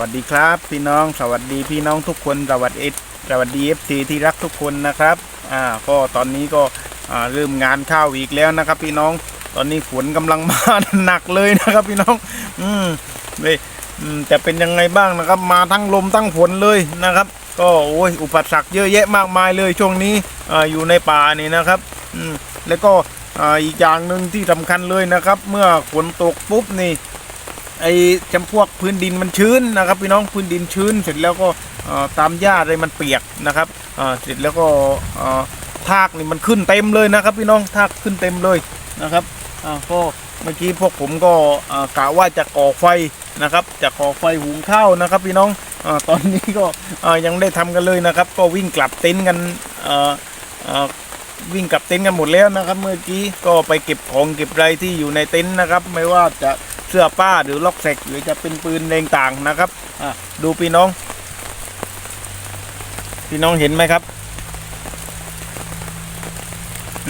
สวัสดีครับพี่น้องสวัสดีพี่น้องทุกคนสวัสดีสวัสดีเอฟซีที่รักทุกคนนะครับอ่าก็ตอนนี้ก็อ่าเริ่มงานข้าวอีกแล้วนะครับ พี่น้องตอนนี้ฝนกำลังมาหนักเลยนะครับ พี่น้อง อืมเลยแต่เป็นยังไงบ้างนะครับ มาทั้งลมทั้งฝนเลยนะครับ ก็โอ้ยอุปสรรคเยอะแยะมากมายเลยช่วงนี้อาอยู่ในป่านี่นะครับอืมแล้วก็อ่าอีกอย่างหนึ่งที่สำคัญเลยนะครับ เมื่อฝนตกปุ๊บนี่ ไอ้จำพวกพื้นดินมันชื้นนะครับพี่น้องพื้นดินชื้นเสร็จแล้วก็ตามหญ้าอะไรมันเปียกนะครับเสร็จแล้วก็ทากนี่มันขึ้นเต็มเลยนะครับ พี่น้องทากขึ้นเต็มเลยนะครับก็เมื่อกี้พวกผมก็กะว่าจะก่อไฟนะครับ จะก่อไฟหุงข้าวนะครับ พี่น้องอตอนนี้ก็ยังได้ทำกันเลยนะครับ ก็วิ่งกลับเต็นท์กันวิ่งกลับเต็นท์กันหมดแล้วนะครับ เมื่อกี้ก็ไปเก็บของเก็บอะไรที่อยู่ในเต็นท์นะครับ ไม่ว่าจะ เสื้อผ้าหรือล็อกแสกหรือจะเป็นปืนแรงต่างนะครับดูพี่น้อง พี่น้องเห็นไหมครับ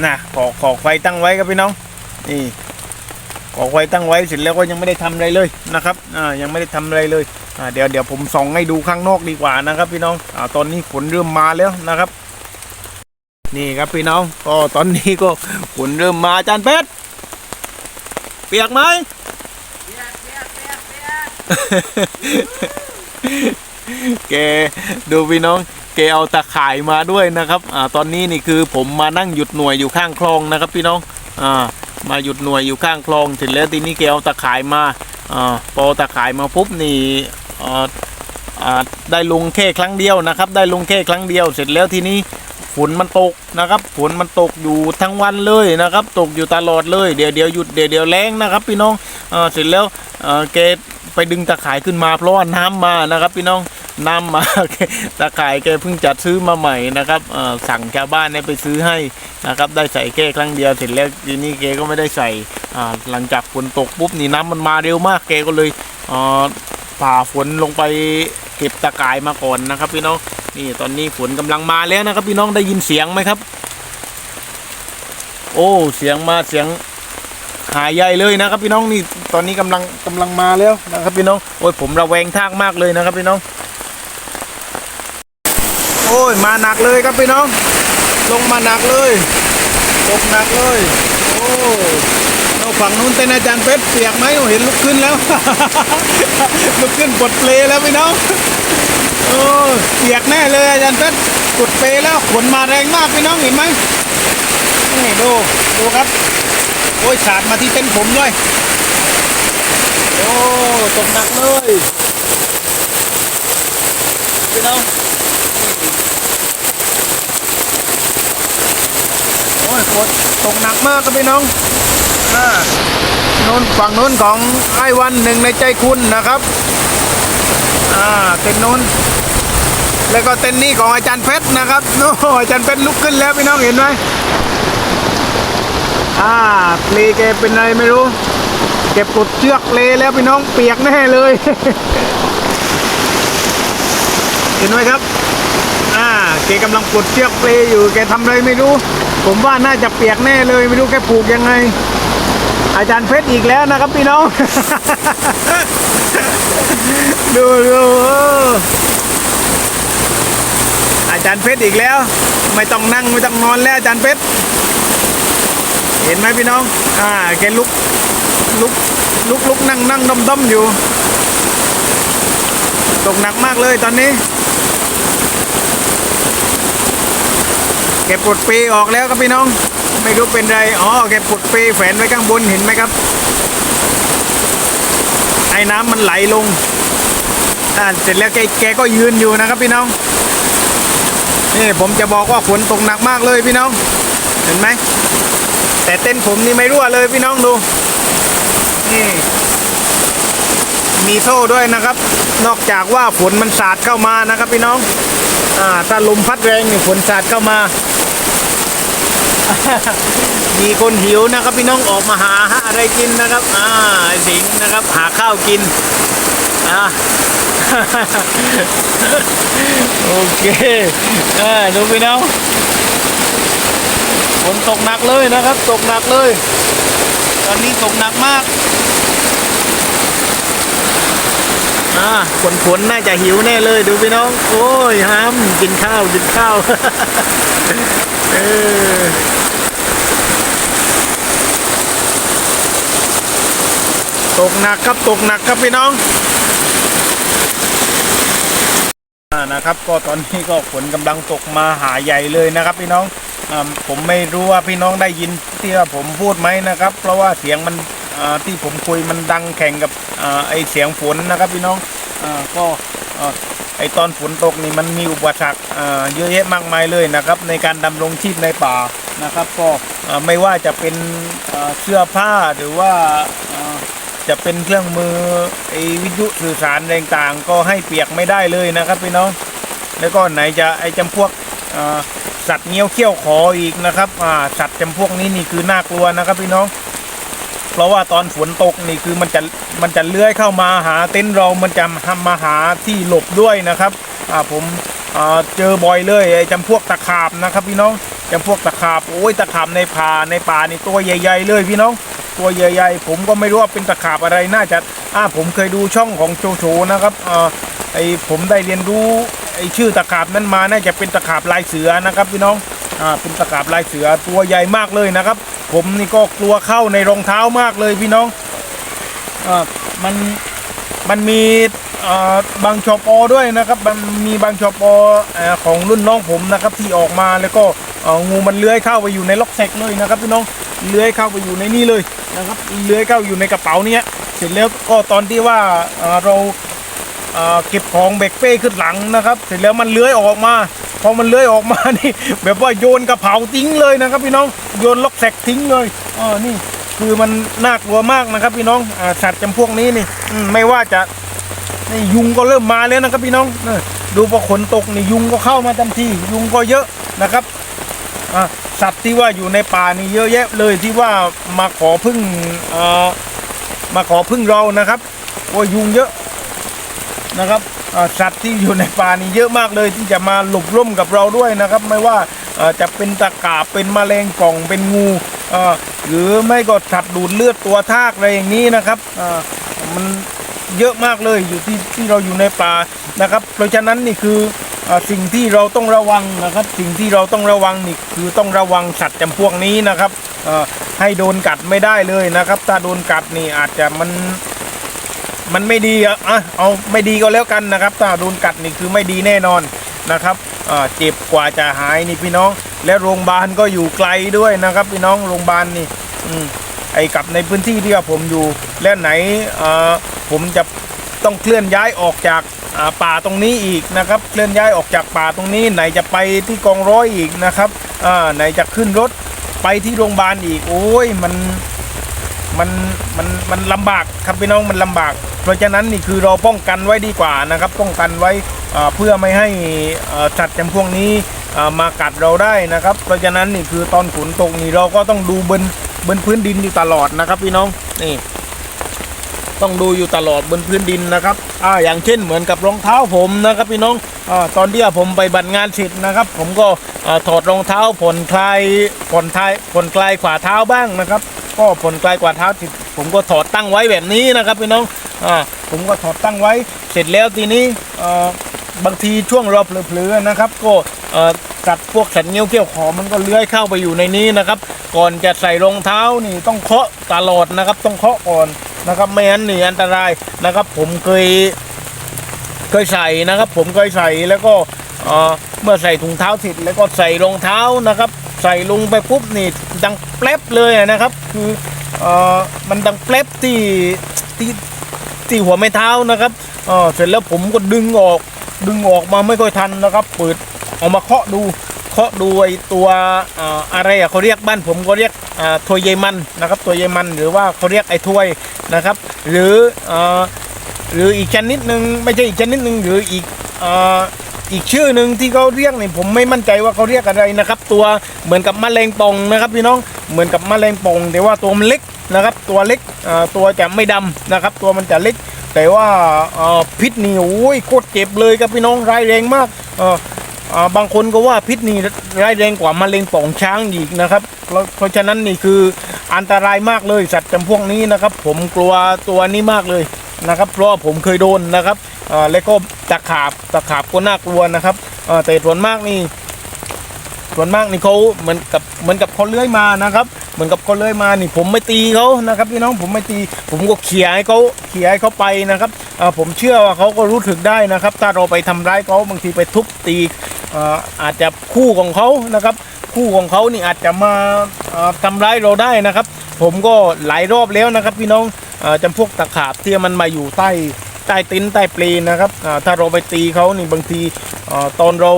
น่ะขอขอไฟตั้งไว้ครับพี่น้องนี่ขอไฟตั้งไว้เสร็จแล้วก็ยังไม่ได้ทำอะไรเลยนะครับอ่ายังไม่ได้ทำอะไรเลยอ่าเดี๋ยวเดี๋ยวผมส่องให้ดูข้างนอกดีกว่านะครับ พี่น้องอ่าตอนนี้ฝนเริ่มมาแล้วนะครับ นี่ครับพี่น้องก็ตอนนี้ก็ฝนเริ่มมาจารย์เพชรเปียกไหม แกดูพี่น้องแกเอาตะข่ายมาด้วยนะครับอ่าตอนนี้นี่คือผมมานั่งหยุดหน่วยอยู่ข้างคลองนะครับ พี่น้องอ่ามาหยุดหน่วยอยู่ข้างคลองเสร็จแล้วทีนี้แกเอาตะข่ายมาอ่าพอตะข่ายมาปุ๊บนี่อ่าอ่าได้ลงแค่ครั้งเดียวนะครับ ได้ลงแค่ครั้งเดียว เสร็จแล้วทีนี้ฝนมันตกนะครับฝนมันตกอยู่ทั้งวันเลยนะครับ ตกอยู่ตลอดเลยเดี๋ยวเดี๋ยวหยุดเดี๋ยวเดี๋ยวแรงนะครับ พี่น้องอ่าเสร็จแล้วอ่าแก ไปดึงตะข่ายขึ้นมาเพราะว่าน้ำมานะครับ พี่น้องน้ำมาตะข่ายแกเพิ่งจัดซื้อมาใหม่นะครับสั่งชาวบ้านเนี่ยไปซื้อให้นะครับ ได้ใส่แค่ครั้งเดียวเสร็จแล้วทีนี้แกก็ไม่ได้ใส่หลังจากฝนตกปุ๊บนี่น้ำมันมาเร็วมากแกก็เลยผ่าฝนลงไปเก็บตะข่ายมาก่อนนะครับ พี่น้องนี่ตอนนี้ฝนกำลังมาแล้วนะครับ พี่น้องได้ยินเสียงไหมครับ โอ้เสียงมาเสียง หายใหญ่เลยนะครับพี่น้องนี่ตอนนี้กำลังกำลังมาแล้วนะครับพี่น้องโอ้ยผมระแวงทากมากเลยนะครับพี่น้อง โอ้ยมาหนักเลยครับพี่น้อง ลงมาหนักเลยตกหนักเลยโอ้เราฝั่งนู้นเต้นอาจารย์เพชรเปียกไหมเห็นลุกขึ้นแล้วลุกขึ้นกดเปลแล้วพี่น้องโอ้เปียกแน่เลยอาจารย์เพชรกดเปลแล้วฝนมาแรงมากพี่น้องเห็นไหมนี่ดูดูครับ โอ้ยสาดมาที่เต้นผมด้วย โอ้ตกหนักเลยพี่น้องโอ้ยฝนตกหนักมากครับพี่น้องอ่านนฝั่งโน้นของไอ้วันหนึ่งในใจคุณนะครับอ่าเต็นโน้นแล้วก็เต็นนี้ของอาจารย์เพชรนะครับโอ้อาจารย์เพชรลุกขึ้นแล้วพี่น้องเห็นไหม อ่าเลแกเป็นอะไรไม่รู้ เก็บกดเชือกเลแล้วพี่น้องเปียกแน่เลย เห็นไหมครับ อ่าแกกำลังปลดเชือกเลอยู่แกทำอะไรไม่รู้ ผมว่าน่าจะเปียกแน่เลยไม่รู้แกผูกยังไง อาจารย์เพชรอีกแล้วนะครับพี่น้อง ดูดูอออาจารย์เพชรอีกแล้ว ไม่ต้องนั่งไม่ต้องนอนแล้วอาจารย์เพชร เห็นไหมพี่น้อง อ่า แกลุก ลุก ลุกลุกนั่งนั่งดมดมอยู่ ตกหนักมากเลยตอนนี้เก็บปลดปีออกแล้วครับพี่น้อง ไม่รู้เป็นไร อ๋อเก็บปลดปีแฝนไว้ข้างบนเห็นไหมครับ ไอ้น้ำมันไหลลง อ่า เสร็จแล้วแกแกก็ยืนอยู่นะครับพี่น้อง นี่ผมจะบอกว่าฝนตกหนักมากเลยพี่น้อง เห็นไหม แต่เต้นผมนี่ไม่รั่วเลยพี่น้องดูนี่มีโซ่ด้วยนะครับ นอกจากว่าฝนมันสาดเข้ามานะครับพี่น้องอ่าถ้าลมพัดแรงนี่ฝนสาดเข้ามา มีคนหิวนะครับพี่น้องออกมาหาอะไรกินนะครับอ่าสิงนะครับ หาข้าวกินอ่าโอเคอ่าดูพี่น้อง นตกหนักเลยนะครับ ตกหนักเลย ตอนนี้ตกหนักมากอ่าฝนฝนน่าจะหิวแน่เลยดูพี่น้อง โอ้ยห้ามกินข้าวกินข้าวเออตกหนักครับตกหนักครับพี่น้องอ่านะครับ ก็ตอนนี้ก็ฝนกำลังตกมาหาใหญ่เลยนะครับพี่น้อง ผมไม่รู้ว่าพี่น้องได้ยินที่ว่าผมพูดไหมนะครับ เพราะว่าเสียงมันที่ผมคุยมันดังแข่งกับอไอเสียงฝนนะครับพี่น้องอก็ไอตอนฝนตกนี่มันมีอุปสรรคเยอะแยะมากมายเลยนะครับ ในการดำรงชีพในป่านะครับ ก็ไม่ว่าจะเป็นเสื้อผ้าหรือว่าจะเป็นเครื่องมือไอวิทยุสื่อสารต่างๆ ก็ให้เปียกไม่ได้เลยนะครับพี่น้อง แล้วก็ไหนจะไอจำพวกอ สัตว์เงี้ยวเขี้ยวขออีกนะครับอ่าสัตว์จำพวกนี้นี่คือน่ากลัวนะครับพี่น้อง เพราะว่าตอนฝนตกนี่คือมันจะมันจะเลื้อยเข้ามาหาเต็นท์เรา มันจะมาหาที่หลบด้วยนะครับอ่าผมอ่าเจอบ่อยเลยไอ้จำพวกตะขาบนะครับ พี่น้องจำพวกตะขาบโอ้ยตะขาบในป่าในป่านี่ตัวใหญ่ ๆ เลยพี่น้องตัวใหญ่ๆ ผมก็ไม่รู้ว่าเป็นตะขาบอะไรน่าจะอ่าผมเคยดูช่องของโจโฉนะครับอ่าไอผมได้เรียนรู้ ไอชื่อตะขาบนั้นมาน่าจะเป็นตะขาบลายเสือนะครับพี่น้องอ่าเป็นตะขาบลายเสือตัวใหญ่มากเลยนะครับ ผมนี่ก็กลัวเข้าในรองเท้ามากเลยพี่น้องอ่ามันมันมีอ่าบางชอปอด้วยนะครับมันมีบางชอปอเอ่อของรุ่นน้องผมนะครับที่ออกมาแล้วก็งูมันเลื้อยเข้าไปอยู่ในล็อกแซกเลยนะครับพี่น้องเลื้อยเข้าไปอยู่ในนี่เลยนะครับเลื้อยเข้าอยู่ในกระเป๋าเนี้ยเสร็จแล้วก็ตอนที่ว่าเรา เก็บของเบกเป้ขึ้นหลังนะครับ เสร็จแล้วมันเลื้อยออกมา พอมันเลื้อยออกมานี่ แบบว่าโยนกระเป๋าทิ้งเลยนะครับ พี่น้องโยนล็อกแซกทิ้งเลยอ๋อนี่คือมันน่ากลัวมากนะครับ พี่น้องอสัตว์จำพวกนี้นี่ไม่ว่าจะนี่ยุงก็เริ่มมาแล้วนะครับ พี่น้องดูพอฝนตกนี่ยุงก็เข้ามาทันทียุงก็เยอะนะครับสัตว์ที่ว่าอยู่ในป่านี่เยอะแยะเลยที่ว่ามาขอพึ่งมาขอพึ่งเรานะครับโอ้ยุงเยอะ นะครับสัตว์ที่อยู่ในป่านี่เยอะมากเลยที่จะมาหลบร่มกับเราด้วยนะครับ ไม่ว่าจะเป็นตะกาบเป็นแมลงป่องเป็นงูหรือไม่ก็สัตว์ดูดเลือดตัวทากอะไรอย่างนี้นะครับมันเยอะมากเลยอยู่ที่ที่เราอยู่ในป่านะครับ เพราะฉะนั้นนี่คืออสิ่งที่เราต้องระวังนะครับ สิ่งที่เราต้องระวังนี่คือต้องระวังสัตว์จำพวกนี้นะครับให้โดนกัดไม่ได้เลยนะครับ ถ้าโดนกัดนี่อาจจะมัน มันไม่ดีอะอะเอาไม่ดีก็แล้วกันนะครับ ถ้าโดนกัดนี่คือไม่ดีแน่นอนนะครับอ่าเจ็บกว่าจะหายนี่พี่น้อง และโรงพยาบาลก็อยู่ไกลด้วยนะครับ พี่น้องโรงพยาบาลนี่อืมไอ้กับในพื้นที่ที่ผมอยู่ และไหนอ่อผมจะต้องเคลื่อนย้ายออกจากอ่าป่าตรงนี้อีกนะครับเคลื่อนย้ายออกจากป่าตรงนี้ ไหนจะไปที่กองร้อยอีกนะครับอ่าไหนจะขึ้นรถไปที่โรงพยาบาลอีกโอ้ยมัน มันมันมันลำบากครับพี่น้องมันลำบาก เพราะฉะนั้นนี่คือเราป้องกันไว้ดีกว่านะครับ ป้องกันไว้เพื่อไม่ให้สัตว์จำพวกนี้มากัดเราได้นะครับ เพราะฉะนั้นนี่คือตอนฝนตกนี่เราก็ต้องดูบนบนพื้นดินอยู่ตลอดนะครับพี่น้องนี่ต้องดูอยู่ตลอดบนพื้นดินนะครับอ่าอย่างเช่นเหมือนกับรองเท้าผมนะครับพี่น้องอ่าตอนที่ผมไปบัตรงานเสร็จนะครับ ผมก็ถอดรองเท้าผ่อนคลายผ่อนคลายผ่อนคลายขวาเท้าบ้างนะครับ ก็ผ่อนคลายขวาเท้าเสร็จผมก็ถอดตั้งไว้แบบนี้นะครับพี่น้องอ่าผมก็ถอดตั้งไว้เสร็จแล้วทีนี้อ่าบางทีช่วงเราเผลอๆนะครับ ก็เอ่อสัตว์พวกสัตว์เงี้ยวเขี้ยวขอมันก็เลื้อยเข้าไปอยู่ในนี้นะครับ ก่อนจะใส่รองเท้านี่ต้องเคาะตลอดนะครับ ต้องเคาะก่อนนะครับไม่งั้นนี่อันตรายนะครับ ผมเคยเคยใส่นะครับ ผมเคยใส่แล้วก็เอ่อเมื่อใส่ถุงเท้าเสร็จแล้วก็ใส่รองเท้านะครับ ใส่ลงไปปุ๊บนี่ ดังแป๊บเลยนะครับ คือเอ่อมันดังแป๊บที่ที่ที่หัวไม่เท้านะครับเออเสร็จแล้วผมก็ดึงออกดึงออกมาไม่ค่อยทันนะครับ เปิดออกมาเคาะดูเคาะดูไอตัวอะไรอะเขาเรียกบ้านผมก็เรียกอ่าถวยเยมันนะครับถวยเยมันหรือว่าเขาเรียกไอถ้วยนะครับ หรืออ่าหรืออีกชนิดหนึ่งไม่ใช่อีกชนิดหนึ่งหรืออีก อีกชื่อหนึ่งที่เขาเรียกนี่ผมไม่มั่นใจว่าเขาเรียกอะไรนะครับ ตัวเหมือนกับแมลงป่องนะครับพี่น้องเหมือนกับแมลงป่องแต่ว่าตัวมันเล็กนะครับ ตัวเล็กอ่าตัวจะไม่ดำนะครับ ตัวมันจะเล็ก แต่ว่าพิษนี่โอ้ยโคตรเจ็บเลยครับพี่น้องร้ายแรงมากอ่าบางคนก็ว่าพิษนี่ร้ายแรงกว่ามะเร็งป่องช้างอีกนะครับเพราะเพราะฉะนั้นนี่คืออันตรายมากเลยสัตว์จำพวกนี้นะครับ ผมกลัวตัวนี้มากเลย นะครับเพราะผมเคยโดนนะครับแล้วก็ตะขาบตะขาบก็น่ากลัวนะครับแต่ส่วนมากนี่ส่วนมากนี่เขาเหมือนกับเหมือนกับเขาเลื้อยมานะครับ เหมือนกับเขาเลื้อยมานี่ผมไม่ตีเขานะครับพี่น้องผมไม่ตี ผมก็เขี่ยให้เขาเขี่ยให้เขาไปนะครับผมเชื่อว่าเขาก็รู้สึกได้นะครับ ถ้าเราไปทำร้ายเขาบางทีไปทุบตีอาจจะคู่ของเขานะครับ คู่ของเขานี่อาจจะมาอ่าทำร้ายเราได้นะครับ ผมก็หลายรอบแล้วนะครับพี่น้อง จำพวกตะขาบที่มันมาอยู่ใต้ใต้ติ้นใต้เปลนนะครับถ้าเราไปตีเขานี่บางทีอตอนเรา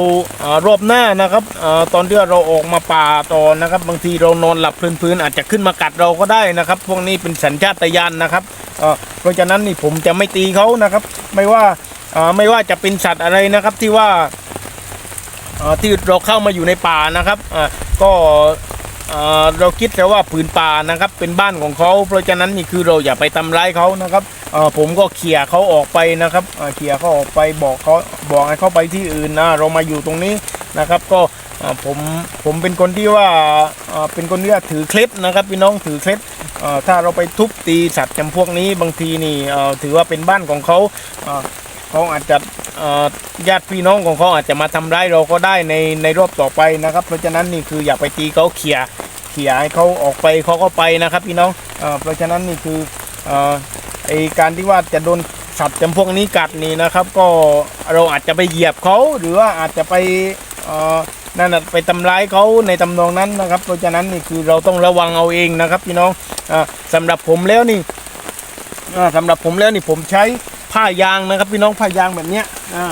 รอบหน้านะครับอตอนที่เราออกมาป่าตอนนะครับ บางทีเรานอนหลับพื้นๆอาจจะขึ้นมากัดเราก็ได้นะครับ พวกนี้เป็นสัญชาตญาณนะครับเพราะฉะนั้นนี่ผมจะไม่ตีเขานะครับ ไม่ว่าไม่ว่าจะเป็นสัตว์อะไรนะครับที่ว่าที่เราเข้ามาอยู่ในป่านะครับก็ เราคิดแต่ว่าผืนป่านะครับเป็นบ้านของเขา เพราะฉะนั้นนี่คือเราอย่าไปทำร้ายเขานะครับผมก็เขี่ยเขาออกไปนะครับเขี่ยเขาออกไปบอกเขาบอกให้เขาไปที่อื่นนะเรามาอยู่ตรงนี้นะครับก็ผมผมเป็นคนที่ว่าเป็นคนที่ถือเคล็ดนะครับพี่น้องถือเคล็ดถ้าเราไปทุบตีสัตว์จำพวกนี้บางทีนี่ถือว่าเป็นบ้านของเขา เขาอาจจะญาติพี่น้องของเขาอาจจะมาทำร้ายเราก็ได้ในในรอบต่อไปนะครับ เพราะฉะนั้นนี่คืออย่าไปตีเขาเขี่ยเขี่ยให้เขาออกไปเขาก็ไปนะครับ พี่น้องเอเพราะฉะนั้นนี่คือเอ่อไอการที่ว่าจะโดนสัตว์จำพวกนี้กัดนี่นะครับ ก็เราอาจจะไปเหยียบเขาหรือว่าอาจจะไปนั่นไปทำร้ายเขาในตำนองนั้นนะครับ เพราะฉะนั้นนี่คือเราต้องระวังเอาเองนะครับ พี่น้องอ่าสำหรับผมแล้วนี่อ่าสำหรับผมแล้วนี่ผมใช้ ผ้ายางนะครับ พี่น้องผ้ายางแบบเนี้ยอ่า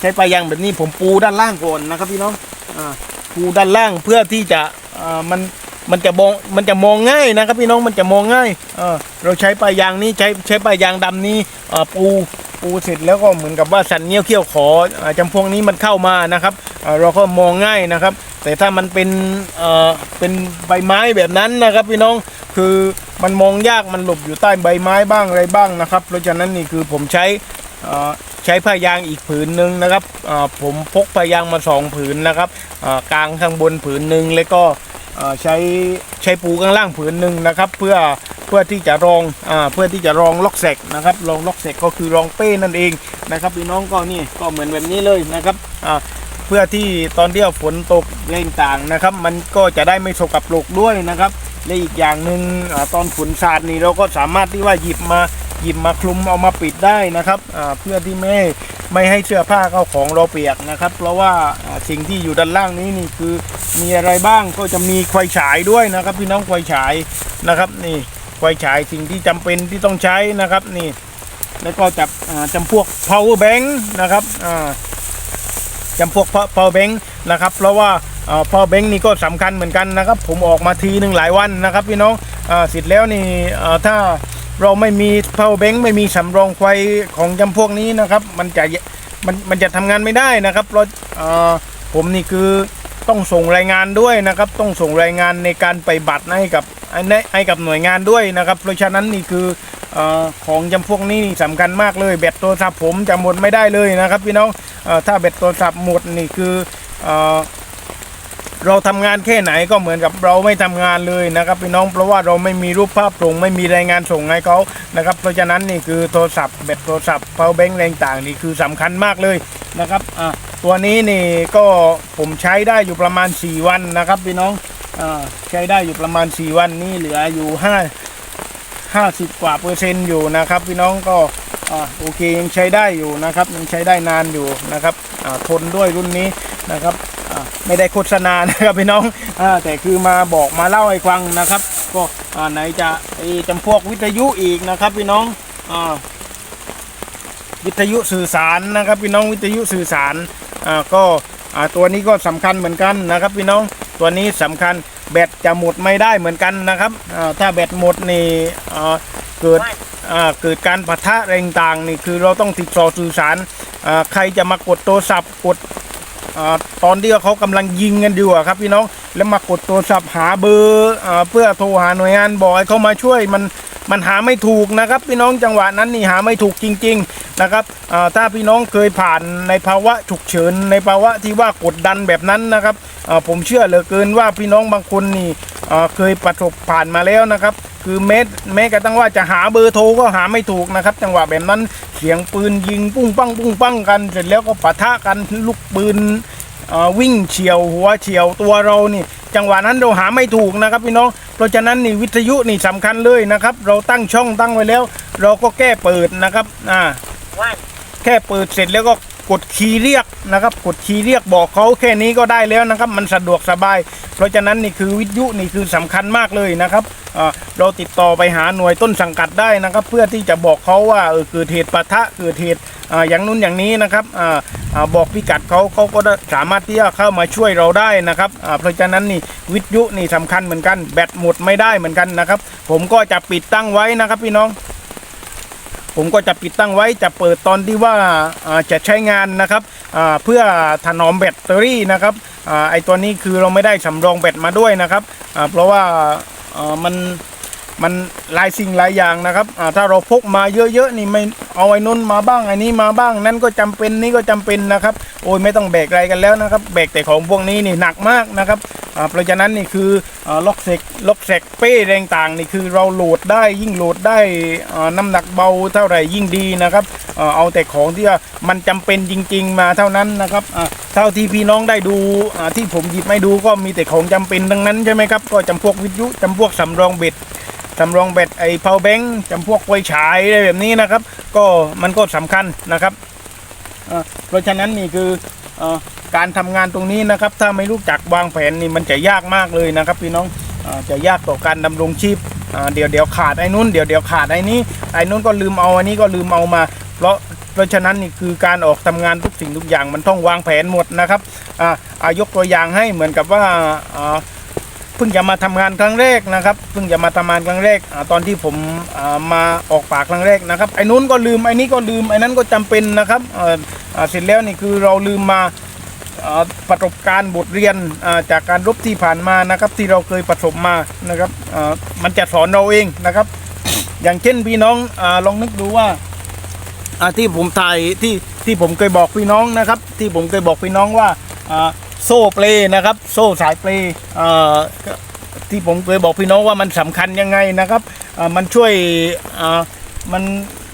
ใช้ผ้ายางแบบนี้ผมปูด้านล่างก่อนนะครับพี่น้องอ่าปูด้านล่างเพื่อที่จะอ่ามันมันจะมองมันจะมองง่ายนะครับพี่น้องมันจะมองง่ายเออเราใช้ปลายยางนี้ใช้ใช้ปลายยางดำนี้ปูปูเสร็จแล้วก็เหมือนกับว่าสันเงี้ยวเขี้ยวขอเอ่อจำพวกนี้มันเข้ามานะครับเราก็มองง่ายนะครับ แต่ถ้ามันเป็นเออเป็นใบไม้แบบนั้นนะครับพี่น้องคือ มันมองยากมันหลบอยู่ใต้ใบไม้บ้างอะไรบ้างนะครับ เพราะฉะนั้นนี่คือผมใช้ใช้ผ้ายางอีกผืนหนึ่งนะครับผมพกผ้ายางมาสองผืนนะครับกลางข้างบนผืนหนึ่งแล้วก็ใช้ใช้ปูข้างล่างผืนหนึ่งนะครับ เพื่อเพื่อที่จะรองอเพื่อที่จะรองล็อกแสกนะครับรองล็อกแสกก็คือรองเป้นั่นเองนะครับพี่น้องก็นี่ก็เหมือนแบบนี้เลยนะครับเพื่อที่ตอนที่ฝนตกเร่งต่างนะครับ มันก็จะได้ไม่สกปรกด้วยนะครับ และอีกอย่างหนึ่งอตอนฝนศาสาดนี่เราก็สามารถที่ว่าหยิบมาหยิบมาคลุมเอามาปิดได้นะครับเพื่อที่ไม่ไม่ให้เสื้อผ้าเข้าของเราเปียกนะครับ เพราะว่าสิ่งที่อยู่ด้านล่างนี้นี่คือมีอะไรบ้างก็จะมีไฟฉายด้วยนะครับ พี่น้องไฟฉายนะครับนี่ไฟฉายสิ่งที่จำเป็นที่ต้องใช้นะครับนี่แล้วก็จับอ่าจำพวก power bank นะครับอ่าจำพวก power bank นะครับ เพราะว่า อ่า power bank นี่ก็สำคัญเหมือนกันนะครับ ผมออกมาทีหนึ่งหลายวันนะครับพี่น้องอ่าเสร็จแล้วนี่อ่าถ้าเราไม่มี power bank ไม่มีสำรองไฟของจำพวกนี้นะครับ มันจะมันมันจะทำงานไม่ได้นะครับเพราะอ่าผมนี่คือต้องส่งรายงานด้วยนะครับ ต้องส่งรายงานในการไปบัตรให้กับให้ให้กับหน่วยงานด้วยนะครับ เพราะฉะนั้นนี่คือของจำพวกนี้สำคัญมากเลยแบตโทรศัพท์ผมจะหมดไม่ได้เลยนะครับพี่น้องอถ้าแบตโทรศัพท์หมดนี่คือ เราทำงานแค่ไหนก็เหมือนกับเราไม่ทำงานเลยนะครับพี่น้องเพราะว่าเราไม่มีรูปภาพส่งไม่มีรายงานส่งให้เขานะครับเพราะฉะนั้นนี่คือโทรศัพท์แบตโทรศัพท์ power bank แรงต่างนี่คือสำคัญมากเลยนะครับอะตัวนี้นี่ก็ผมใช้ได้อยู่ประมาณ 4 วันนะครับพี่น้องอ่าใช้ได้อยู่ประมาณ 4 วันนี่เหลืออยู่5 50 กว่าเปอร์เซ็นต์อยู่นะครับ พี่น้องก็อ่าโอเคยังใช้ได้อยู่นะครับยังใช้ได้นานอยู่นะครับอ่าทนด้วยรุ่นนี้นะครับ ไม่ได้โฆษณานะครับพี่น้องอแต่คือมาบอกมาเล่าให้ฟังนะครับ ก็ไหนจะไอ้จำพวกวิทยุอีกนะครับพี่น้องอวิทยุสื่อสารนะครับพี่น้องวิทยุสื่อสารก็ตัวนี้ก็สำคัญเหมือนกันนะครับพี่น้องตัวนี้สำคัญแบตจะหมดไม่ได้เหมือนกันนะครับถ้าแบตหมดนี่เกิดอ่าเกิดการปะทะแรงต่างนี่คือเราต้องติดต่อสื่อสารใครจะมากดโทรศัพท์กด ตอนที่เขากำลังยิงกันอยู่ครับพี่น้องแล้วมากดโทรศัพท์หาเบอร์เพื่อโทรหาหน่วยงานบอกให้เขามาช่วยมัน มันหาไม่ถูกนะครับ พี่น้องจังหวะนั้นนี่หาไม่ถูกจริง ๆนะครับถ้าพี่น้องเคยผ่านในภาวะฉุกเฉินในภาวะที่ว่ากดดันแบบนั้นนะครับผมเชื่อเหลือเกินว่าพี่น้องบางคนนี่เคยประสบผ่านมาแล้วนะครับ คือแม้แม้กระทั่งว่าจะหาเบอร์โทรก็หาไม่ถูกนะครับ จังหวะแบบนั้นเสียงปืนยิงปุ้งปั้งปุ้งปั้งกัน เสร็จแล้วก็ปะทะกันลูกปืน วิ่งเฉียวหัวเฉียวตัวเรานี่ จังหวะนั้นเราหาไม่ถูกนะครับพี่น้องเพราะฉะนั้นนี่วิทยุนี่สำคัญเลยนะครับ เราตั้งช่องตั้งไว้แล้ว เราก็แก้เปิดนะครับอ่าว่าแค่เปิดเสร็จแล้วก็ กดคีย์เรียกนะครับ กดคีย์เรียกบอกเขาแค่นี้ก็ได้แล้วนะครับ มันสะดวกสบาย เพราะฉะนั้นนี่คือวิทยุนี่คือสำคัญมากเลยนะครับเราติดต่อไปหาหน่วยต้นสังกัดได้นะครับ เพื่อที่จะบอกเขาว่าเออเกิดเหตุปะทะเกิดเหตุอย่างนู้นอย่างนี้นะครับออบอกพิกัดเขาเขาก็สามารถที่จะเข้ามาช่วยเราได้นะครับเพราะฉะนั้นนี่วิทยุนี่สำคัญเหมือนกันแบตหมดไม่ได้เหมือนกันนะครับ ผมก็จะปิดตั้งไว้นะครับพี่น้อง ผมก็จะปิดตั้งไว้จะเปิดตอนที่ว่าจะใช้งานนะครับเพื่อถนอมแบตเตอรี่นะครับอไอตัวนี้คือเราไม่ได้สำรองแบตมาด้วยนะครับเพราะว่ามัน มันหลายสิ่งหลายอย่างนะครับอ่าถ้าเราพกมาเยอะๆนี่ไม่เอาไอ้นุ่นมาบ้างไอ้นี้มาบ้าง นั่นก็จำเป็นนี่ก็จำเป็นนะครับ โอ้ยไม่ต้องแบกอะไรกันแล้วนะครับ แบกแต่ของพวกนี้นี่หนักมากนะครับอ่าเพราะฉะนั้นนี่คืออ่าล็อกเซกล็อกเซกเป้แรงต่างนี่คือเราโหลดได้ยิ่งโหลดได้อ่าน้ำหนักเบาเท่าไหร่ยิ่งดีนะครับอ่าเอาแต่ของที่ว่ามันจำเป็นจริง ๆ มาเท่านั้นนะครับอ่าเท่าที่พี่น้องได้ดูอ่าที่ผมหยิบไม่ดูก็มีแต่ของจำเป็นทั้งนั้นใช่ไหมครับก็จำพวกวิทยุจำพวกสำรองเบ็ด สำรองแบตไอ้เพาแบงค์จำพวกไฟฉายอะไรแบบนี้นะครับ ก็มันก็สำคัญนะครับเพราะฉะนั้นนี่คืออการทำงานตรงนี้นะครับ ถ้าไม่รู้จักวางแผนนี่มันจะยากมากเลยนะครับ พี่น้องอจะยากต่อการดำรงชีพเดี๋ยวเดี๋ยวขาดไอ้นู้นเดี๋ยวเดี๋ยวขาดไอ้นี้ไอ้นู้นก็ลืมเอาอันนี้ก็ลืมเอามา เพราะเพราะฉะนั้นนี่คือการออกทำงานทุกสิ่งทุกอย่างมันต้องวางแผนหมดนะครับอ่าอายกตัวอย่างให้เหมือนกับว่าอ่า เพิ่งจะมาทำงานครั้งแรกนะครับเพิ่งจะมาทำงานครั้งแรกอตอนที่ผมมาออกปากครั้งแรกนะครับไอ้นู้นก็ลืมไอ้นี้ก็ลืมไอ้นั้นก็จำเป็นนะครับเสร็จแล้วนี่คือเราลืมมาประสบการณ์บทเรียนจากการรบที่ผ่านมานะครับ ที่เราเคยประสบมานะครับมันจะสอนเราเองนะครับ อย่างเช่นพี่น้องอลองนึกดูว่าที่ผมถ่ายที่ที่ผมเคยบอกพี่น้องนะครับ ที่ผมเคยบอกพี่น้องว่า โซ่เปลนะครับ โซ่สายเปลอ่าที่ผมเคยบอกพี่น้องว่ามันสำคัญยังไงนะครับมันช่วยอ่ามัน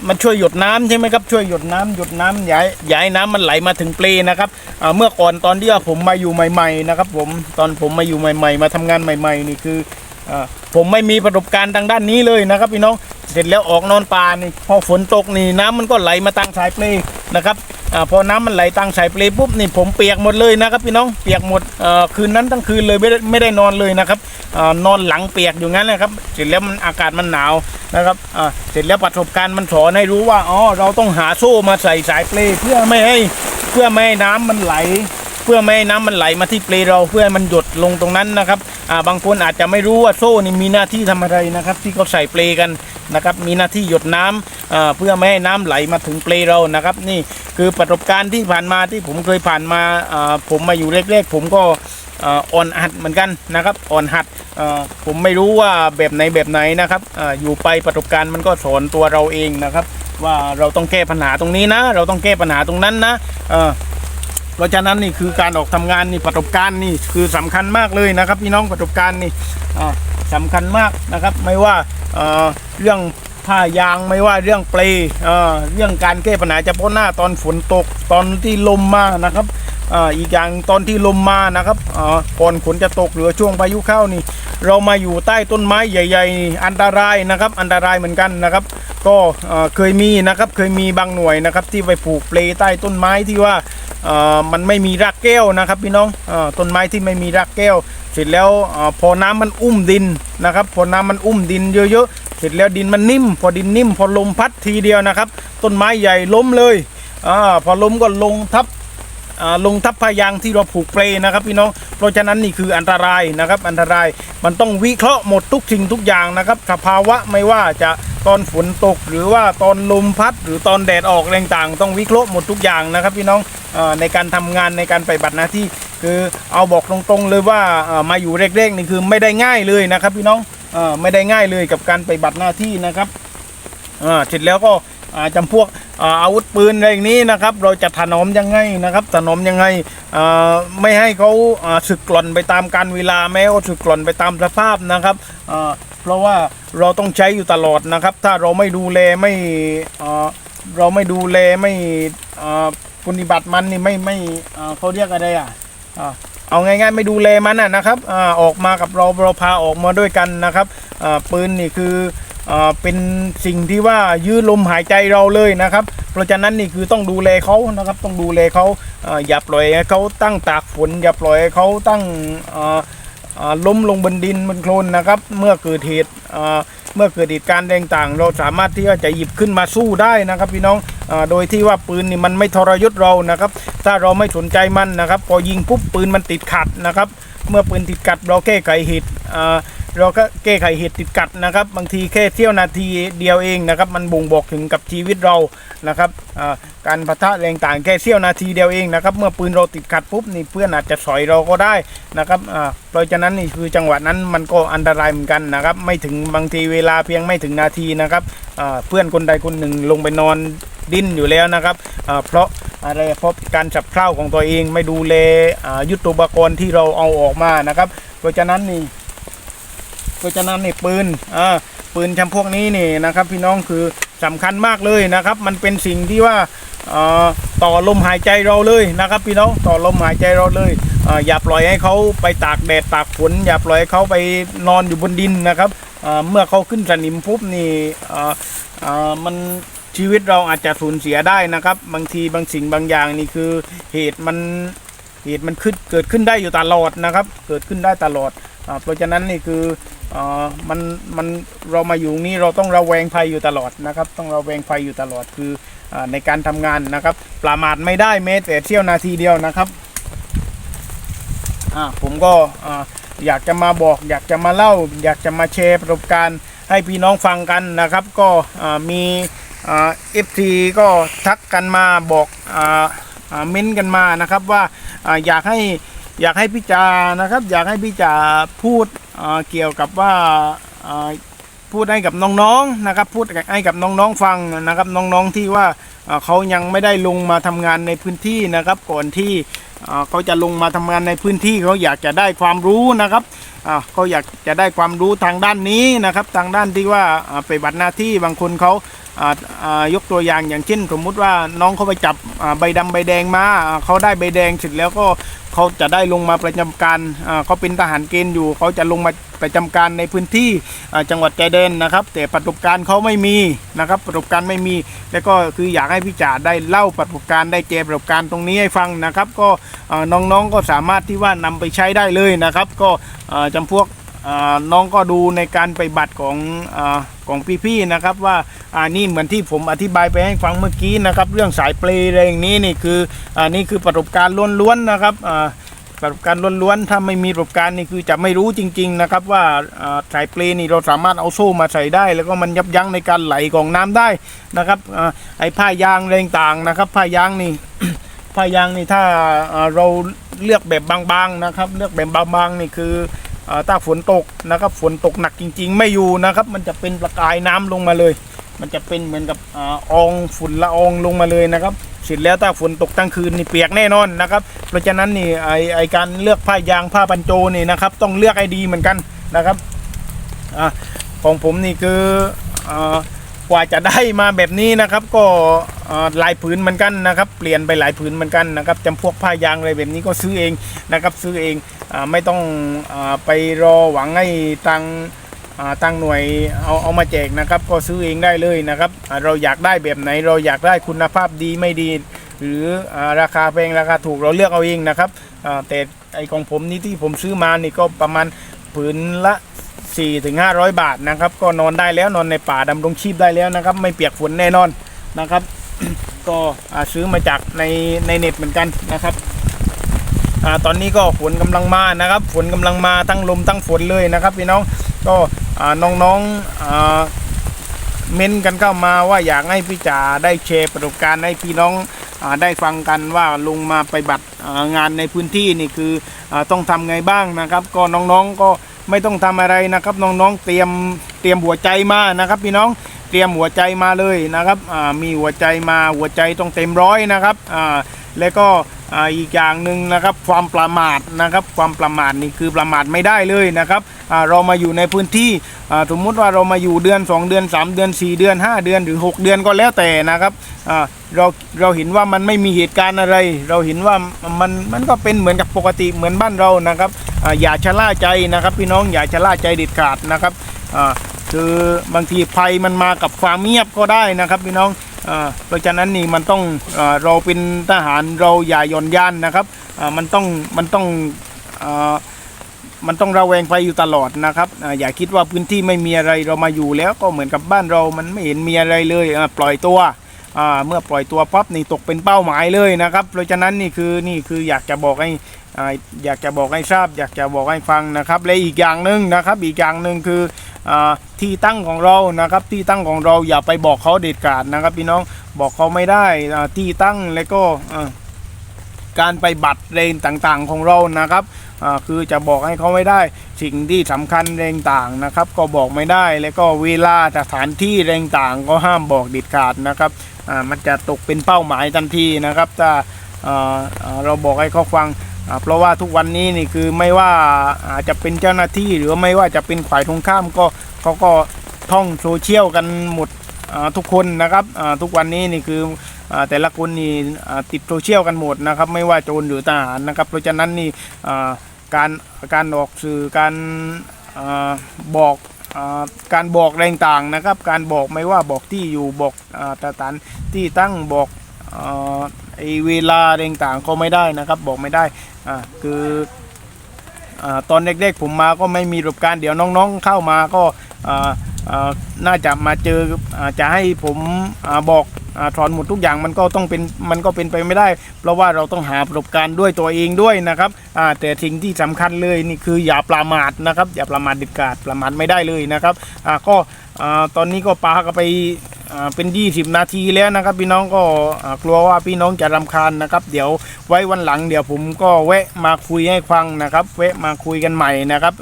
มันช่วยหยดน้ำใช่ไหมครับช่วยหยดน้ำหยดน้ำย้ายย้ายน้ำมันไหลมาถึงเปลนะครับเมื่อก่อนตอนที่ผมมาอยู่ใหม่ๆนะครับผมตอนผมมาอยู่ใหม่ ๆ มาทำงานใหม่ ๆ นี่คืออผมไม่มีประสบการณ์ทางด้านนี้เลยนะครับพี่น้องเสร็จแล้วออกนอนป่านี่พอฝนตกนี่น้ำมันก็ไหลมาตั้งสายเปลนะครับ อาพอน้ำมันไหลตั้งสายเปลปุ๊บนี่ผมเปียกหมดเลยนะครับพี่น้องเปียกหมดอ่อคืนนั้นทั้งคืนเลยไม่ได้ไม่ได้นอนเลยนะครับอานอนหลังเปียกอยู่งั้นนะครับเสร็จแล้วมันอากาศมันหนาวนะครับอ่าเสร็จแล้วประสบการณ์มันสอนให้รู้ว่าอ๋อเราต้องหาโซ่มาใส่สายเปลเพื่อไม่ให้เพื่อไม่ให้น้ำมันไหล เพื่อไม่ให้น้ำมันไหลมาที่เปลเราเพื่อให้มันหยดลงตรงนั้นนะครับอ่าบางคนอาจจะไม่รู้ว่าโซ่นี่มีหน้าที่ทำอะไรนะครับ ที่เขาใส่เปลกันนะครับมีหน้าที่หยดน้ำอ่าเพื่อไม่ให้น้ำไหลมาถึงเปลเรานะครับนี่คือประสบการณ์ที่ผ่านมาที่ผมเคยผ่านมาอ่าผมมาอยู่แรกๆ ผมก็อ่อนหัดเหมือนกันนะครับอ่อนหัดอ่าผมไม่รู้ว่าแบบไหนแบบไหนนะครับอาอยู่ไปประสบการณ์มันก็สอนตัวเราเองนะครับ ว่าเราต้องแก้ปัญหาตรงนี้นะ เราต้องแก้ปัญหาตรงนั้นนะ เพราะฉะนั้นนี่คือการออกทำงานนี่ประสบการณ์นี่คือสำคัญมากเลยนะครับ พี่น้องประสบการณ์นี่สำสำคัญมากนะครับ ไม่ว่าเเรื่องผ้ายางไม่ว่าเรื่องเปลเเรื่องการแก้ปัญหาเฉพาะหน้าตอนฝนตกตอนที่ลมมานะครับ อีกอย่างตอนที่ลมมานะครับอ่าก่อนฝนจะตกหรือช่วงพายุเข้านี่ เรามาอยู่ใต้ต้นไม้ใหญ่ๆ อันตรายนะครับ อันตรายเหมือนกันนะครับ ก็เคยมีนะครับเคยมีบางหน่วยนะครับ ที่ไปผูกเปลใต้ต้นไม้ที่ว่าอ่อมันไม่มีรากแก้วนะครับพี่น้องอต้นไม้ที่ไม่มีรากแก้ว เสร็จแล้วอพอน้ำมันอุ้มดินนะครับพอน้ำมันอุ้มดินเยอะๆเสร็จแล้วดินมันนิ่ม พอดินนิ่ม พอลมพัดทีเดียวนะครับ ต้นไม้ใหญ่ล้มเลยอพอล้มก็ลงทับ ลงทับพายางที่เราผูกเปลนะครับพี่น้อง เพราะฉะนั้นนี่คืออันตรายนะครับ อันตรายมันต้องวิเคราะห์หมดทุกสิ่งทุกอย่างนะครับสภาวะไม่ว่าจะตอนฝนตก หรือว่าตอนลมพัด หรือตอนแดดออกอะไรต่างๆ ต้องวิเคราะห์หมดทุกอย่างนะครับ พี่น้องในการทำงานในการไปฏิบัติหน้าที่คือเอาบอกตรงๆเลยว่ามาอยู่แรกๆนี่คือไม่ได้ง่ายเลยนะครับ พี่น้องไม่ได้ง่ายเลยกับการไปบัตรหน้าที่นะครับเสร็จแล้วก็ อ่าจำพวกอาวุธปืนอะไรอย่างนี้นะครับ เราจะถนอมยังไงนะครับถนอมยังไงไม่ให้เขาสึกกล่อนไปตามการเวลาแม้ว่าสึกกล่อนไปตามสภาพนะครับเพราะว่าเราต้องใช้อยู่ตลอดนะครับ ถ้าเราไม่ดูแลไม่เราไม่ดูแลไม่ปฏิบัติมันนี่ไม่ไม่เขาเรียกอะไรอะเอาง่ายๆไม่ดูแลมันนะนะครับออกมากับเราเราพาออกมาด้วยกันนะครับปืนนี่คือ เป็นสิ่งที่ว่ายื้อลมหายใจเราเลยนะครับ เพราะฉะนั้นนี่คือต้องดูแลเขานะครับ ต้องดูแลเขาอย่าปล่อยเขาตั้งตากฝนอย่าปล่อยเขาตั้งล้มลงบนดินบนโคลนนะครับ เมื่อเกิดเหตุเมื่อเกิดเหตุการณ์ต่างๆ เราสามารถที่จะหยิบขึ้นมาสู้ได้นะครับ พี่น้องอโดยที่ว่าปืนนี่มันไม่ทรยศเรานะครับ ถ้าเราไม่สนใจมันนะครับ พอยิงปุ๊บปืนมันติดขัดนะครับ เมื่อปืนติดขัดเราแก้ไขเหตุ เราก็แก้ไขเหตุติดขัดนะครับ บางทีแค่เที่ยวนาทีเดียวเองนะครับ มันบ่งบอกถึงกับชีวิตเรานะครับการปะทะแรงต่างแค่เที่ยวนาทีเดียวเองนะครับ เมื่อปืนเราติดขัดปุ๊บนี่เพื่อนอาจจะสอยเราก็ได้นะครับเพราะฉะนั้นนี่คือจังหวะนั้นมันก็อันตรายเหมือนกันนะครับ ไม่ถึงบางทีเวลาเพียงไม่ถึงนาทีนะครับเพื่อนคนใดคนหนึ่งลงไปนอนดิ้นอยู่แล้วนะครับเพราะอะไรเพราะการจับเคล้าของตัวเองไม่ดูแลยุทโธปกรณ์ที่เราเอาออกมานะครับ เพราะฉะนั้นนี่ เพราะฉะนั้นนี่ปืนอ่าปืนจำพวกนี้นี่นะครับพี่น้องคือสำคัญมากเลยนะครับ มันเป็นสิ่งที่ว่าอ่าต่อลมหายใจเราเลยนะครับ พี่น้องต่อลมหายใจเราเลยอ่าอย่าปล่อยให้เขาไปตากแดดตากฝนอย่าปล่อยให้เขาไปนอนอยู่บนดินนะครับอ่าเมื่อเขาขึ้นสนิมปุ๊บนี่อ่าอ่ามันชีวิตเราอาจจะสูญเสียได้นะครับ บางทีบางสิ่งบางอย่างนี่คือเหตุมันเหตุมันขึ้นเกิดขึ้นได้อยู่ตลอดนะครับ เกิดขึ้นได้ตลอด เพราะฉะนั้นนี่คืออ่ามันมันเรามาอยู่นี่เราต้องระแวงภัยอยู่ตลอดนะครับ ต้องระแวงภัยอยู่ตลอดคืออาในการทำงานนะครับ ประมาทไม่ได้แม้แต่เที่ยวนาทีเดียวนะครับอ่าผมก็อ่าอยากจะมาบอก อยากจะมาเล่า อยากจะมาแชร์ประสบการณ์ให้พี่น้องฟังกันนะครับ ก็อ่ามีเอฟซีก็ทักกันมาบอกอ่าอ่าเม้นกันมานะครับว่าอ่าอยากให้ อยากให้พี่จานะครับ อยากให้พี่จาพูดเกี่ยวกับว่าพูดให้กับน้องๆนะครับ พูดให้กับน้องๆฟังนะครับน้องๆที่ว่าเขายังไม่ได้ลงมาทำงานในพื้นที่นะครับ ก่อนที่เขาจะลงมาทำงานในพื้นที่เขาอยากจะได้ความรู้นะครับเขาอยากจะได้ความรู้ทางด้านนี้นะครับ ทางด้านที่ว่าอ่าไปบัตรหน้าที่บางคนเขา ยกตัวอย่างอย่างเช่น สมมุติว่าน้องเขาไปจับใบดำใบแดงมาเขาได้ใบแดงเสร็จแล้วก็เขาจะได้ลงมาประจำการเขาเป็นทหารเกณฑ์อยู่ เขาจะลงมาประจำการในพื้นที่จังหวัดใจแดนนะครับ แต่ประสบการณ์เขาไม่มีนะครับ ประสบการณ์ไม่มี แล้วก็คืออยากให้พี่จ่าได้เล่าประสบการณ์ได้แจประสบการณ์ตรงนี้ให้ฟังนะครับ ก็น้องๆก็สามารถที่ว่านำไปใช้ได้เลยนะครับ ก็อ่าจำพวกน้องก็ดูในการไปบัตรของ ของพี่ๆนะครับว่าอ่านี่เหมือนที่ผมอธิบายไปให้ฟังเมื่อกี้นะครับ เรื่องสายเปลอะไรอย่างนี้นี่คืออ่านี่คือประสบการณ์ล้วนๆนะครับอ่าประสบการณ์ล้วนๆถ้าไม่มีประสบการณ์นี่คือจะไม่รู้จริง ๆนะครับ ว่าสายเปลนี่เราสามารถเอาโซ่มาใส่ได้ แล้วก็มันยับยั้งในการไหลของน้ำได้นะครับอไอ้ผ้ายางอะไรต่างนะครับ ผ้ายางนี่ผ้ายางนี่ถ้าเราเลือกแบบบางๆนะครับ เลือกแบบบางๆนี่คือ ถ้าฝนตกนะครับฝนตกหนักจริง ๆ ไม่อยู่นะครับ มันจะเป็นประกายน้ำลงมาเลย มันจะเป็นเหมือนกับอองฝุ่นละอองลงมาเลยนะครับ เสร็จแล้วถ้าฝนตกตั้งคืนนี่เปียกแน่นอนนะครับ เพราะฉะนั้นนี่ไอไอการเลือกผ้ายางผ้าปันโจนี่นะครับ ต้องเลือกให้ดีเหมือนกันนะครับอของผมนี่คืออกว่าจะได้มาแบบนี้นะครับ ก็ ลายผืนเหมือนกันนะครับ เปลี่ยนไปหลายผืนเหมือนกันนะครับจำพวกผ้ายางอะไรแบบนี้ก็ซื้อเองนะครับ ซื้อเองอไม่ต้องอไปรอหวังให้ทางอ่าทางหน่วยเอาเอามาแจกนะครับ ก็ซื้อเองได้เลยนะครับ เราอยากได้แบบไหนเราอยากได้คุณภาพดีไม่ดี หรืออราคาแพงราคาถูกเราเลือกเอาเองนะครับแต่ไอของผมนี่ที่ผมซื้อมานี่ก็ประมาณผืนละ4ถึง500 บาทนะครับ ก็นอนได้แล้วนอนในป่าดำรงชีพได้แล้วนะครับ ไม่เปียกฝนแน่นอนนะครับ ก็ซื้อมาจากในในเน็ตเหมือนกันนะครับอตอนนี้ก็ฝนกำลังมานะครับ ฝนกำลังมาทั้งลมทั้งฝนเลยนะครับพี่น้องก็น้องๆอ่าเม้นกันเข้ามาว่าอยากให้พี่จ๋าได้แชร์ประสบการณ์ให้พี่น้องอได้ฟังกันว่าลงมาไปบัตรงานในพื้นที่นี่คืออต้องทำไงบ้างนะครับ ก็น้องๆก็ไม่ต้องทำอะไรนะครับ น้องๆเตรียมเตรียมหัวใจมานะครับ พี่น้อง ตรียมหัวใจมาเลยนะครับมีหัวใจมาหัวใจต้องเต็มร้อยนะครับแล้วก็อีกอย่างหนึ่งนะครับความประมาทนะครับความประมาทนี่คือประมาทไม่ได้เลยนะครับเรามาอยู่ในพื้นที่สมมุติว่าเรามาอยู่เดือน 2 เดือน 3 เดือน 4 เดือน 5 เดือนหรือ 6 เดือนก็แล้วแต่นะครับเราเราเห็นว่ามันไม่มีเหตุการณ์อะไร เราเห็นว่ามันมันก็เป็นเหมือนกับปกติเหมือนบ้านเรานะครับอย่าชะล่าใจนะครับ พี่น้องอย่าชะล่าใจเด็ดขาดนะครับ คือบางทีภัยมันมากับความเงียบก็ได้นะครับพี่น้องเพราะฉะนั้นนี่มันต้องเราเป็นทหารเราอย่าหย่อนย่านนะครับมันต้องมันต้องมันต้องระแวงไปอยู่ตลอดนะครับอย่าคิดว่าพื้นที่ไม่มีอะไรเรามาอยู่แล้วก็เหมือนกับบ้านเรามันไม่เห็นมีอะไรเลยปล่อยตัวเมื่อปล่อยตัวปั๊บนี่ตกเป็นเป้าหมายเลยนะครับ เพราะฉะนั้นนี่คือนี่คืออยากจะบอกให้ อยากจะบอกให้ทราบ อยากจะบอกให้ฟังนะครับ และอีกอย่างหนึ่งนะครับ อีกอย่างหนึ่งคืออที่ตั้งของเรานะครับ ที่ตั้งของเราอย่าไปบอกเขาเด็ดขาดนะครับ พี่น้องบอกเขาไม่ได้ที่ตั้งแล้วก็การไปบัตรเรงต่างๆของเรานะครับคือจะบอกให้เขาไม่ได้สิ่งที่สำคัญเรงต่างนะครับ ก็บอกไม่ได้แล้วก็เวลาสถานที่เรงต่างก็ห้ามบอกเด็ดขาดนะครับอามันจะตกเป็นเป้าหมายทันทีนะครับถ้าเราบอกให้เขาฟัง เพราะว่าทุกวันนี้นี่คือไม่ว่าอาจจะเป็นเจ้าหน้าที่หรือไม่ว่าจะเป็นฝ่ายตรงข้ามก็เขาก็ท่องโซเชียลกันหมดทุกคนนะครับทุกวันนี้นี่คือแต่ละคนนี่ติดโซเชียลกันหมดนะครับ ไม่ว่าโจรหรือทหารนะครับ เพราะฉะนั้นนี่การการออกสื่อการอบอกอการบอกแรงต่างนะครับ การบอกไม่ว่าบอกที่อยู่บอกอาสถานที่ตั้งบอก ไอเวลาแรงต่างก็ไม่ได้นะครับบอกไม่ได้อ่าคืออาตอนเด็กๆผมมาก็ไม่มีประสบการณ์เดี๋ยวน้องๆเข้ามาก็อ่าอ่าน่าจะมาเจออาจะให้ผมอาบอกอาถอนหมดทุกอย่างมันก็ต้องเป็นมันก็เป็นไปไม่ได้ เพราะว่าเราต้องหาประสบการณ์ด้วยตัวเองด้วยนะครับอ่าแต่สิ่งที่สำคัญเลยนี่คืออย่าประมาทนะครับอย่าประมาทเด็ดขาดประมาทไม่ได้เลยนะครับอ่าก็อ่าตอนนี้ก็ปาก็ไป เป็น20นาทีแล้วนะครับพี่น้องก็กลัวว่าพี่น้องจะรำคาญนะครับ เดี๋ยวไว้วันหลัง เดี๋ยวผมก็แวะมาคุยให้ฟังนะครับแวะมาคุยกันใหม่นะครับ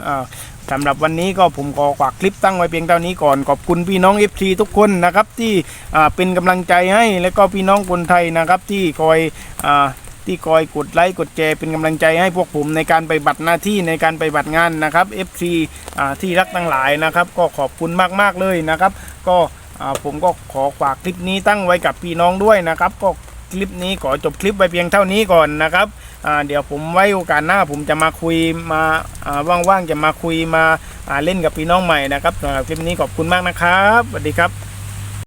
สำหรับวันนี้ก็ผมขอฝากคลิปตั้งไว้เพียงเท่านี้ก่อนขอบคุณพี่น้อง FC ทุกคนนะครับที่เป็นกำลังใจให้และก็พี่น้องคนไทยนะครับที่คอยอที่คอยกดไลค์กดแชร์เป็นกำลังใจให้พวกผมในการไปบัตรหน้าที่ในการไปบัตรงานนะครับ FC ที่รักทั้งหลายนะครับ ก็ขอบคุณมากๆเลยนะครับ ก็ ผมก็ขอฝากคลิปนี้ตั้งไว้กับพี่น้องด้วยนะครับ ก็คลิปนี้ขอจบคลิปไปเพียงเท่านี้ก่อนนะครับอ่าเดี๋ยวผมไว้โอกาสหน้าผมจะมาคุยมาอ่าว่างๆจะมาคุยมาอ่าเล่นกับพี่น้องใหม่นะครับสำหรับคลิปนี้ขอบคุณมากนะครับสวัสดีครับ